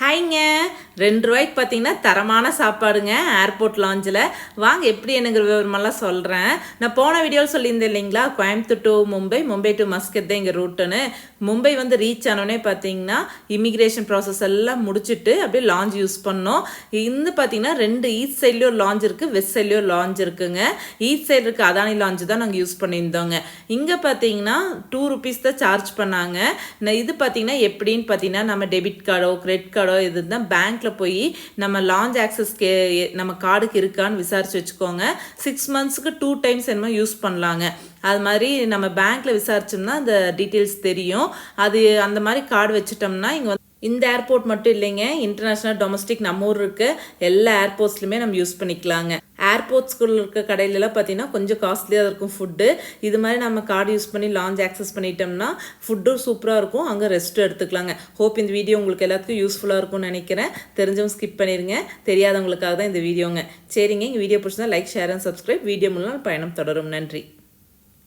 ஹாய்ங்க. ரெண்டு ரூபாய்க்கு பார்த்தீங்கன்னா தரமான சாப்பாடுங்க ஏர்போர்ட் லாஞ்சில் வாங்க எப்படி எனக்கு விவரமெல்லாம் சொல்கிறேன் நான் போன வீடியோவில் சொல்லியிருந்தேன் இல்லைங்களா? Coimbatore to Mumbai Mumbai to Muscat தான் எங்கள் ரூட்டுன்னு மும்பை வந்து ரீச் ஆனோடனே பார்த்தீங்கன்னா இமிக்ரேஷன் ப்ராசஸ் எல்லாம் முடிச்சுட்டு அப்படியே லாஞ்ச் யூஸ் பண்ணோம். இந்த பார்த்தீங்கன்னா ரெண்டு ஈஸ்ட் சைட்லேயும் ஒரு லாஞ்ச் இருக்குது வெஸ்ட் சைட்லேயும் ஒரு லாஞ்ச் இருக்குங்க. ஈஸ்ட் சைடு இருக்க அதானி லாஞ்ச் தான் நாங்கள் யூஸ் பண்ணியிருந்தோங்க. இங்கே பார்த்தீங்கன்னா டூ ருபீஸ் தான் சார்ஜ் பண்ணாங்க. இது பார்த்தீங்கன்னா எப்படின்னு பார்த்தீங்கன்னா நம்ம டெபிட் கார்டோ கிரெடிட் கார்டோ இது தான் பேங்க்கில் போய் நம்ம லான்ச் ஆக்சஸ்க்கு நம்ம கார்டுக்கு இருக்கான்னு விசாரிச்சு வச்சுக்கோங்க. சிக்ஸ் மந்த்ஸுக்கு டூ டைம்ஸ் என்னமோ யூஸ் பண்ணலாங்க. அது மாதிரி நம்ம பேங்க்கில் விசாரிச்சோம்னா அந்த டீட்டெயில்ஸ் தெரியும். அது அந்த மாதிரி கார்டு வச்சுட்டோம்னா இங்கே வந்து இந்த ஏர்போர்ட் மட்டும் இல்லைங்க. இன்டர்நேஷ்னல் டொமஸ்டிக் நம்ம ஊர் இருக்க. எல்லா ஏர்போர்ட்ஸ்லையுமே நம்ம யூஸ் பண்ணிக்கலாங்க. ஏர்போர்ட்ஸ்குள்ள இருக்க கடையிலலாம் பார்த்தீங்கன்னா கொஞ்சம் காஸ்ட்லியாக இருக்கும் ஃபுட்டு இது மாதிரி நம்ம கார்டு யூஸ் பண்ணி லாஞ்ச் ஆக்சஸ் பண்ணிட்டோம்னா ஃபுட்டும் சூப்பராக இருக்கும். அங்கே ரெஸ்ட்டும் எடுத்துக்கலாங்க. ஹோப் இந்த வீடியோ உங்களுக்கு எல்லாத்துக்கும் யூஸ்ஃபுல்லாக இருக்கும்னு நினைக்கிறேன். தெரிஞ்சவங்க ஸ்கிப் பண்ணிடுங்க தெரியாதவங்களுக்காக தான் இந்த வீடியோங்க சரிங்க. இங்கே வீடியோ பிடிச்சா like share and subscribe video மூலம் பயணம் தொடரும். நன்றி.